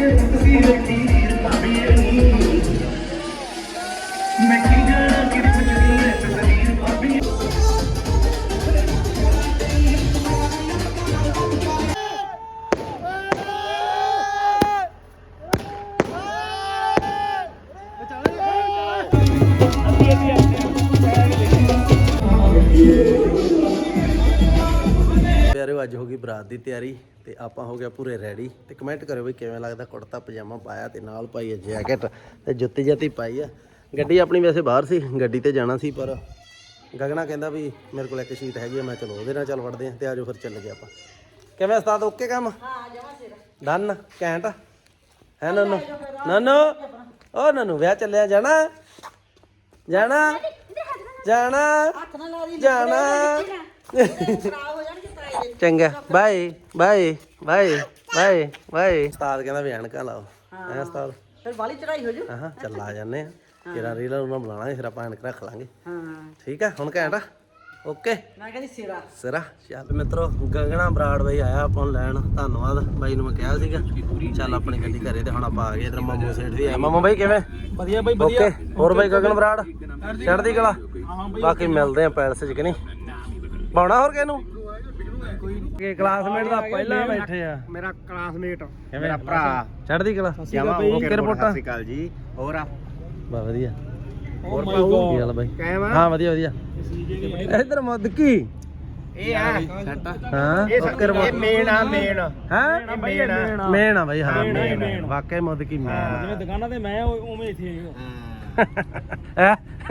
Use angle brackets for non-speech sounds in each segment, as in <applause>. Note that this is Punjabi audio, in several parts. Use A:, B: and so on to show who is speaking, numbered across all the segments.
A: ਕੇ
B: ਅੱਜ ਹੋ ਗਈ ਬਰਾਤ ਦੀ ਤਿਆਰੀ। ਆਪਾਂ ਹੋ ਗਿਆ ਪੂਰੇ ਰੈਡੀ ਤੇ ਕਮੈਂਟ ਕਰਿਓ ਵੀ ਕਿਵੇਂ ਲੱਗਦਾ ਕੁੜਤਾ ਪਜਾਮਾ ਪਾਇਆ ਤੇ ਨਾਲ ਪਾਈ ਹੈ ਜੈਕਟ ਤੇ ਜੁੱਤੀ ਜਾਤੀ ਪਾਈ ਆ। ਗੱਡੀ ਆਪਣੀ ਵੈਸੇ ਬਾਹਰ ਸੀ ਗੱਡੀ ਤੇ ਜਾਣਾ ਸੀ ਪਰ ਗਗਨਾ ਕਹਿੰਦਾ ਵੀ ਮੇਰੇ ਕੋਲ ਇੱਕ ਸ਼ੀਟ ਹੈਗੀ ਆ ਮੈਂ ਚਲੋ ਉਹਦੇ ਨਾਲ ਚੱਲ ਵੜਦੇ ਆ ਤੇ ਆਜੋ ਫਿਰ ਚੱਲ ਗਏ ਆਪਾਂ। ਕਿਵੇਂ ਉਸਤਾਦ ਓਕੇ ਕੰਮ? ਹਾਂ ਜਮਾ ਸਿਰ। ਡਨ ਘੈਂਟ? ਹੈ ਨਨੂ? ਨਨੂ? ਓ ਨਨੂ ਵਿਆਹ ਚੱਲਿਆ ਜਾਣਾ? ਜਾਣਾ? ਜਾਣਾ? ਜਾਣਾ? <laughs> ਚੰਗਾ bye bye bye bye bye ਉਸਤਾਦ ਕਹਿੰਦਾ ਵੀ ਐਨਕਾਂ ਲਾਓ। ਹੈ। ਉਸਤਾਦ?
C: ਫਿਰ ਵਾਲੀ ਚੜਾਈ ਹੋ ਜੂ।
B: ਹਾਂ ਚੱਲ ਆ ਜਾਂਦੇ ਆ। ਤੇਰਾ ਰੀਲ ਉਹਨਾਂ ਬਣਾਣਾ ਫਿਰ ਆਪਾਂ ਐਨਕ ਰੱਖ ਲਾਂਗੇ।
C: ਹਾਂ।
B: ਠੀਕ ਆ ਹੁਣ ਘੈਂਟ ਆ? ਓਕੇ।
C: ਮੈਂ ਕਹਿੰਦੀ ਸਿਰਾ।
B: ਸਿਰਾ? ਚੱਲ ਮਿੱਤਰੋ ਗਗਨਾ ਬਰਾੜ ਬਾਈ ਆਇਆ ਆਪਾਂ ਨੂੰ ਲੈਣ। ਧੰਨਵਾਦ। ਬਾਈ ਨੂੰ ਮੈਂ ਕਿਹਾ ਸੀਗਾ। ਚੱਲ ਆਪਣੀ ਗੱਡੀ ਘਰੇ ਤੇ ਹੁਣ ਆਪਾਂ ਆ ਗਏ ਇਧਰ ਮਾਮੂ ਸੇਠ ਵੀ ਆਇਆ ਮਾਮੂ ਬਾਈ ਕਿਵੇਂ? ਵਧੀਆ ਬਾਈ ਵਧੀਆ। ਹੋਰ ਬਾਈ ਗਗਨ ਬਰਾੜ? ਚੜ੍ਹਦੀ ਕਲਾ। ਬਾਕੀ ਮਿਲਦੇ ਆ ਪੈਲਸ ਚ ਕਿ ਨਹੀਂ? ਪਾਉਣਾ ਹੋਰ ਕਿਹਨੂੰ? ਕਿ ਕਲਾਸਮੇਟ ਦਾ ਪਹਿਲਾਂ ਬੈਠੇ ਆ।
D: ਮੇਰਾ ਕਲਾਸਮੇਟ ਮੇਰਾ ਭਰਾ।
B: ਚੜ੍ਹਦੀ ਕਲਾ।
D: ਜਮਾ
B: ਓਕੇ ਰਿਪੋਰਟਾਂ
D: ਸਤਿ ਸ਼੍ਰੀ ਅਕਾਲ ਜੀ। ਹੋਰ ਆ?
B: ਬਾ ਵਧੀਆ।
D: ਹੋਰ ਪਾਉ
B: ਕੀ ਹਾਲ ਆ ਬਾਈ।
D: ਕਾਇਮ ਆ?
B: ਹਾਂ ਵਧੀਆ ਵਧੀਆ। ਇਧਰ ਮੁੱਦਕੀ
D: ਇਹ ਆ
B: ਹਾਂ।
D: ਇਹ
B: ਓਕੇ
D: ਇਹ
B: ਰਿਪੋਰਟ
D: ਮੇਨ ਆ ਮੇਨ
B: ਹਾਂ?
D: ਮੇਨ ਆ
B: ਮੇਨ ਆ। ਬਾਈ ਹਾਂ ਮੇਨ ਵਾਕਈ ਮੁੱਦਕੀ ਮੇਨ
D: ਜਿਵੇਂ
C: ਦੁਕਾਨਾਂ ਤੇ ਮੈਂ ਉਵੇਂ ਇੱਥੇ
B: ਹੈ।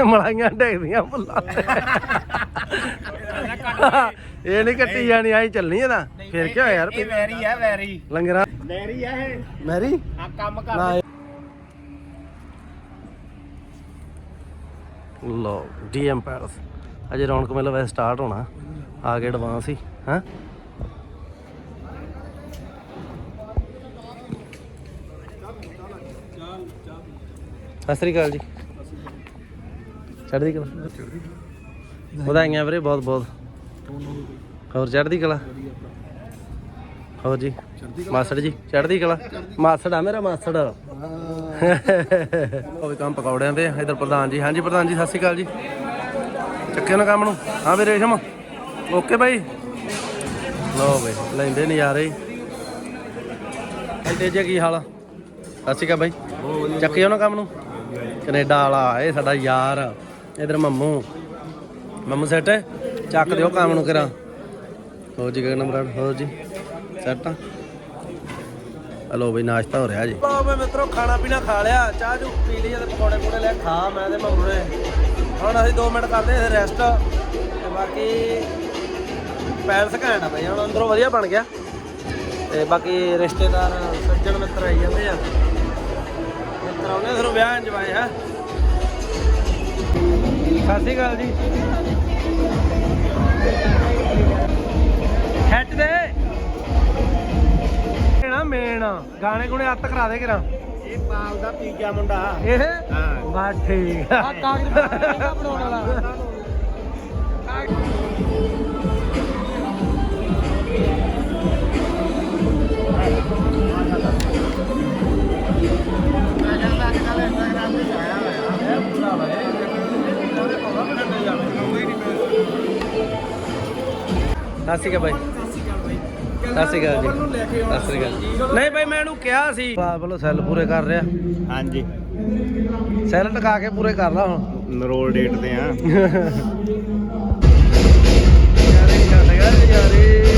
B: ਮਲਾਈਆਂ ਡੇਗਦੀਆਂ ਭੁੱਲਾ। ਇਹ ਨਹੀਂ ਕੱਟੀ ਜਾਣੀ ਆਈ ਚੱਲਣੀ ਇਹਦਾ ਫਿਰ ਕੀ ਹੋਇਆ ਯਾਰ
D: ਇਹ ਵੈਰੀ ਆ ਵੈਰੀ।
B: ਲੰਗਰਾਂ।
D: ਵੈਰੀ ਆ ਇਹ।
B: ਮੈਰੀ
D: ਆ ਕੰਮ ਕਰ।
B: ਨਾ ਲੋ ਡੀਐਮ ਪੈਲਸ। ਅਜੇ ਰੌਣਕ ਮੇਲਾ ਵੈਸੇ ਸਟਾਰਟ ਹੋਣਾ। ਆ ਗਏ ਐਡਵਾਂਸ ਹੀ ਹਾਂ? ਸਤਿ ਸ੍ਰੀ ਅਕਾਲ ਜੀ। ਚੜ੍ਹਦੀ ਕਲਾ। ਵਧਾਈਆਂ ਵੀਰੇ, ਬਹੁਤ ਬਹੁਤ। ਹੋਰ ਚੜ੍ਹਦੀ ਕਲਾ? ਹੋਰ ਜੀ, ਮਾਸੜ ਜੀ, ਚੜ੍ਹਦੀ ਕਲਾ? ਮਾਸੜ ਆ ਮੇਰਾ ਮਾਸੜ। ਉਹ ਕੰਮ ਪਕੌੜਿਆਂ ਤੇ ਇਧਰ ਪ੍ਰਧਾਨ ਜੀ। ਹਾਂਜੀ ਪ੍ਰਧਾਨ ਜੀ, ਸਤਿ ਸ਼੍ਰੀ ਅਕਾਲ ਜੀ। ਚੱਕੇ ਨਾ ਕੰਮ ਨੂੰ। ਹਾਂ ਵੀ ਰੇਸ਼ਮ ਓਕੇ ਬਾਈ। ਲੋ ਬਈ, ਲੈਂਦੇ ਨਜ਼ਾਰੇ ਇੱਥੇ ਜੇ ਕੀ ਹਾਲ ਆ? ਸਤਿ ਸ਼੍ਰੀ ਅਕਾਲ ਬਾਈ। ਚੱਕੇ ਨਾ ਕੰਮ ਨੂੰ। ਕੈਨੇਡਾ ਵਾਲਾ, ਇਹ ਸਾਡਾ ਯਾਰ, ਇਧਰ ਮੰਮੂ। ਮੰਮੂ ਸੈਟ ਚੱਕ ਦਿਓ ਕੰਮ ਨੂੰ ਕਰਾਂ। ਹੋਰ ਜੀ ਗਗਨ ਬਰਾੜ ਹੋਰ ਜੀ ਸੈਟ ਆ। ਹਲੋ ਬਈ, ਨਾਸ਼ਤਾ ਹੋ ਰਿਹਾ ਜੀ। ਲੋ ਬਈ ਮਿੱਤਰੋ, ਖਾਣਾ ਪੀਣਾ ਖਾ ਲਿਆ। ਚਾਹ ਚੂ ਪੀ ਲਈ ਤੇ ਪਕੌੜੇ ਪਕੌੜੇ ਲੈ ਖਾ ਮੈਂ ਤੇ ਮੰਮੂ ਨੇ। ਹੁਣ ਅਸੀਂ 2 ਮਿੰਟ ਕਰਦੇ ਹਾਂ ਰੈਸਟ ਤੇ ਬਾਕੀ ਪੈਲਸ ਘੈਂਟ ਆ ਬਈ, ਹੁਣ ਅੰਦਰੋਂ ਵਧੀਆ ਬਣ ਗਿਆ। ਤੇ ਬਾਕੀ ਰਿਸ਼ਤੇਦਾਰ, ਸੱਜਣ ਮਿੱਤਰ ਆਈ ਜਾਂਦੇ ਆ। ਆਉਣੇ ਫਿਰ ਵਿਆਹ ਇੰਜੋਏ ਹੈ ਸਤਿ ਸ਼੍ਰੀ ਅਕਾਲ ਜੀ। ਖੱਟ ਦੇ ਨਾ ਮੇਨ ਗਾਣੇ ਗੁਣੇ ਅੱਤ ਕਰਾ ਦੇ ਕਿਰਾਂ।
D: ਇਹ ਪਾਲ ਦਾ ਤੀਜਾ ਮੁੰਡਾ।
B: ਇਹ?
D: ਹਾਂ।
B: ਬਾ ਠੀਕ ਆ।
C: ਕਾਗਜ਼ ਬਣਾਉਣ ਵਾਲਾ।
B: ਸਤਿ ਸ਼੍ਰੀ ਅਕਾਲ ਬਾਈ। ਸਤਿ ਸ਼੍ਰੀ ਅਕਾਲ ਜੀ। ਸਤਿ ਸ਼੍ਰੀ ਅਕਾਲ। ਨਹੀਂ ਬਾਈ ਮੈਂ ਇਹਨੂੰ ਕਿਹਾ ਸੀ। ਬਾਪ ਵੱਲੋਂ ਸੈੱਲ ਪੂਰੇ ਕਰ ਰਿਹਾ।
D: ਹਾਂਜੀ।
B: ਸੈੱਲ ਟਕਾ ਕੇ ਪੂਰੇ ਕਰ ਲਾ ਹੁਣ।
D: ਰੋਲ ਡੇਟ ਤੇ ਆ। <laughs>
B: ਯਾਰੇ।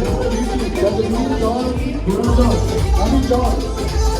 B: That the new dog, grown dog, happy dog.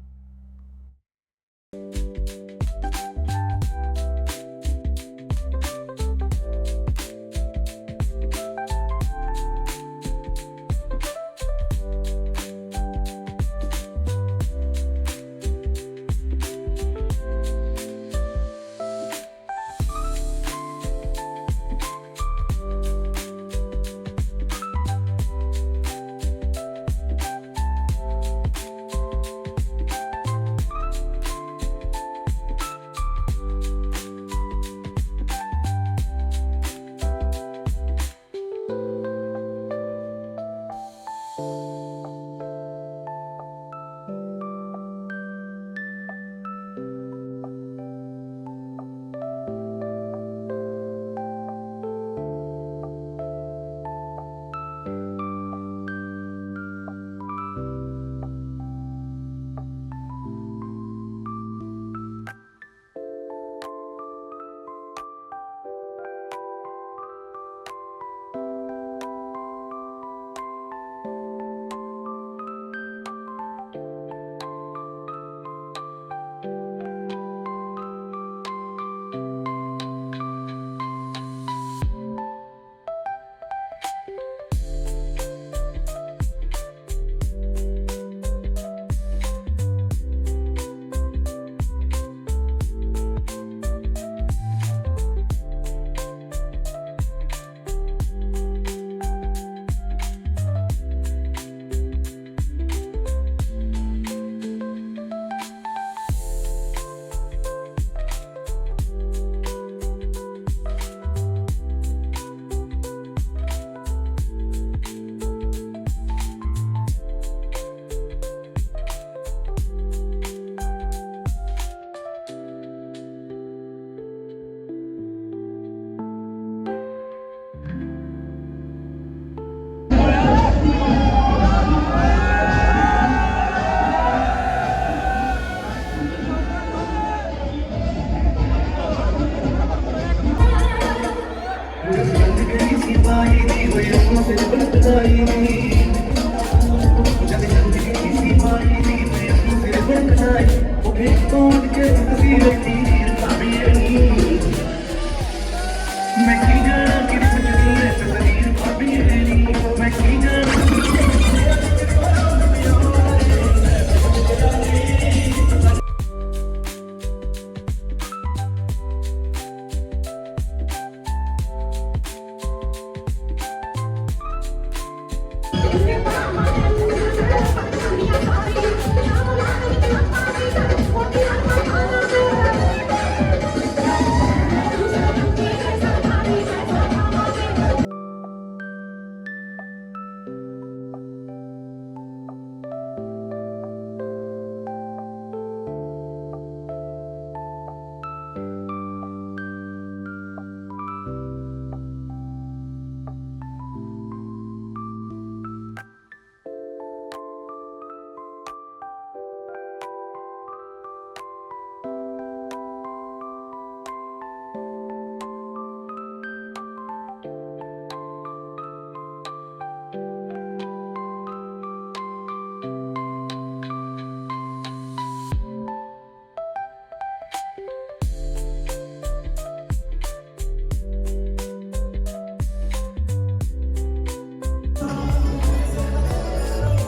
B: Thank you.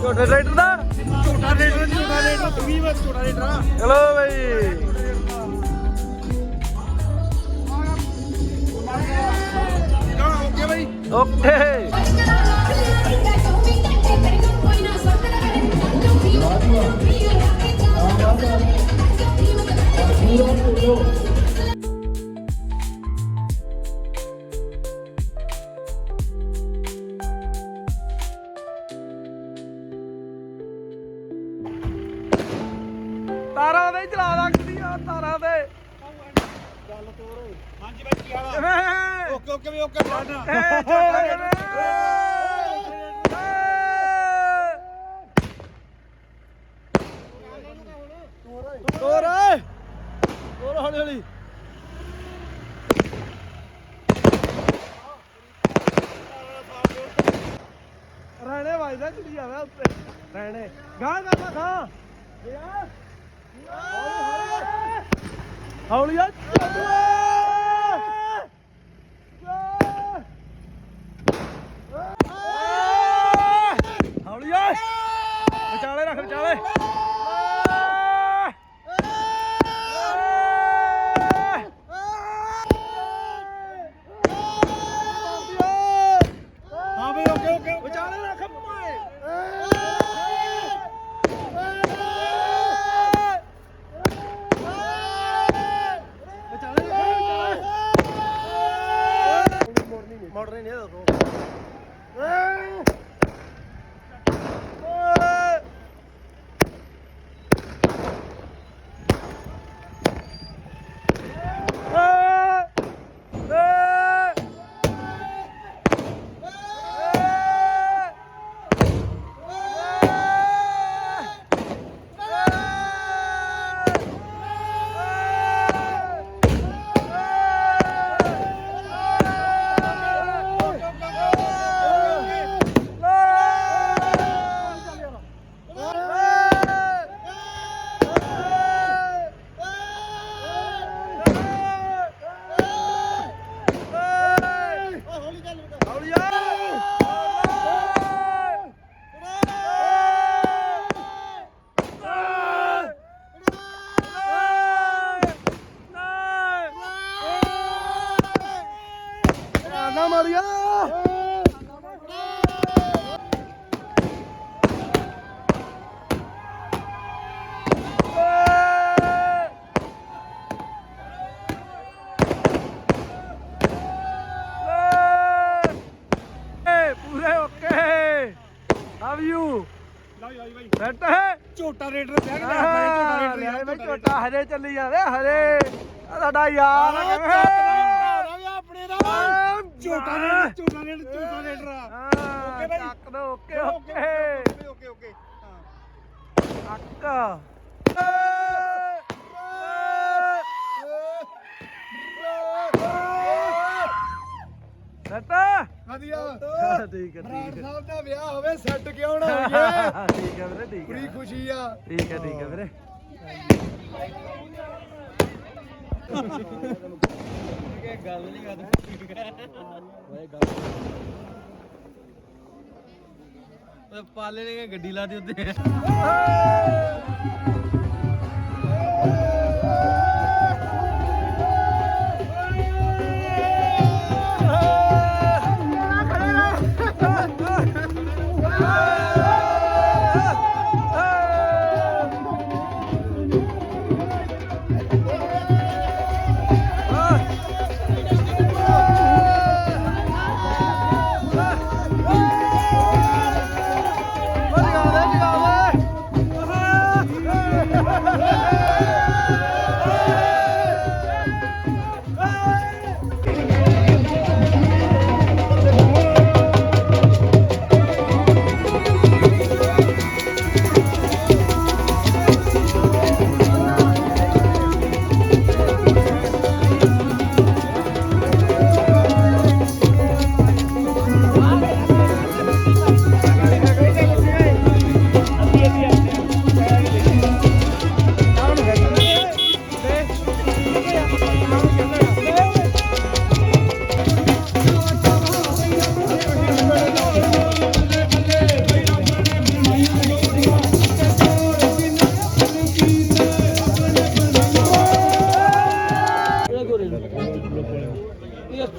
D: ਝੋਟੇ ਟਰੈਕਟਰ ਦਾ? ਝੋਟਾ ਟਰੈਕਟਰ ਝੋਟਾ ਟਰੈਕਟਰ ਤੂੰ ਵੀ ਬਸ ਛੋਟਾ ਰੇਡਰ
B: ਚਲੋ ਬਈ।
D: ਓਕੇ ਬਾਈ।
B: ਓਕੇ ਤਾਰਾਂ ਦੇ ਚਲਾ ਲੱਗਦੀ ਆ ਤਾਰਾਂ ਦੇ
D: ਹਾਂਜੀ ਬਾਈ ਕੀ ਹਾਲ ਆ ਓਕੇ ਓਕੇ ਵੀ ਓਕੇ ਫੜ
B: ਏ ਛੋਟਾ ਕਿਵੇਂ ਤੋਰ ਓਏ। ਤੋਰ ਹੌਲੀ ਹੌਲੀ। ਰਹਿਣੇ ਵਾਜਦਾ ਚਲੀ ਜਾਵੇ ਉੱਤੇ। ਰਹਿਣੇ ਗਾਂ ਗਾਂ ਗਾਂ। ਹੌਲੀ ਆ ਹੌਲੀ ਓਏ ਵਿਚਾਲੇ ਰੱਖ ਵਿਚਾਲੇ
D: ਹਾਂ ਬਈ ਓਕੇ ਓਕੇ
B: ਵਿਚਾਲੇ ਰੱਖ ਓਏ ਵਿਚਾਲੇ ਰੱਖ ਵਿਚਾਲੇ ਮੋੜਨੀ ਨਹੀਂ ਦੇਖੋ ਨਾ ਮਾਰੀਆ ਪੂਰੇ ਓਕੇ ਹਾਵ ਯੂ
D: ਲਓ ਜੀ ਬਾਈ
B: ਸੈਟ ਹੈ।
D: ਝੋਟਾ ਰੇਡਰ ਪਿਆ ਕਿ ਝੋਟਾ ਰੇਡਰ
B: ਲੈ ਬਈ ਝੋਟਾ ਹਰੇ ਚੱਲੀ ਜਾਂਦੇ ਹਰੇ ਆ ਸਾਡਾ ਯਾਰ?
D: ਆਪਣੇ ਦਾ। ਝੋਟਾ ਰੇਡਰ ਝੋਟਾ ਰੇਡਰ ਝੋਟਾ ਰੇਡਰ
B: ਹਾਂ,
D: ਓਕੇ ਬਾਈ।
B: ਚੱਕ ਦੋ okay okay
D: okay okay. Okay ਹਾਂ।
B: ਸੈਟ।
D: ਵਧੀਆ।
B: ਠੀਕ ਹੈ ਠੀਕ
D: ਬਰਾੜ
B: ਹੈ।
D: ਸਾਹਿਬ ਦਾ ਵਿਆਹ ਹੋਵੇ ਸੈੱਟ ਕਿਉਂ ਨਾ ਹੋਈਏ?
B: ਠੀਕ ਹੈ ਵੀਰੇ ਠੀਕ
D: ਪੂਰੀ
B: ਹੈ
D: ਖੁਸ਼ੀ ਆ।
B: ਠੀਕ ਹੈ ਠੀਕ ਹੈ ਵੀਰੇ। ਪਾਲੇ ਨੇ ਗੱਡੀ ਲਾਤੀ ਉੱਤੇ।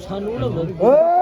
D: ฉั了รู้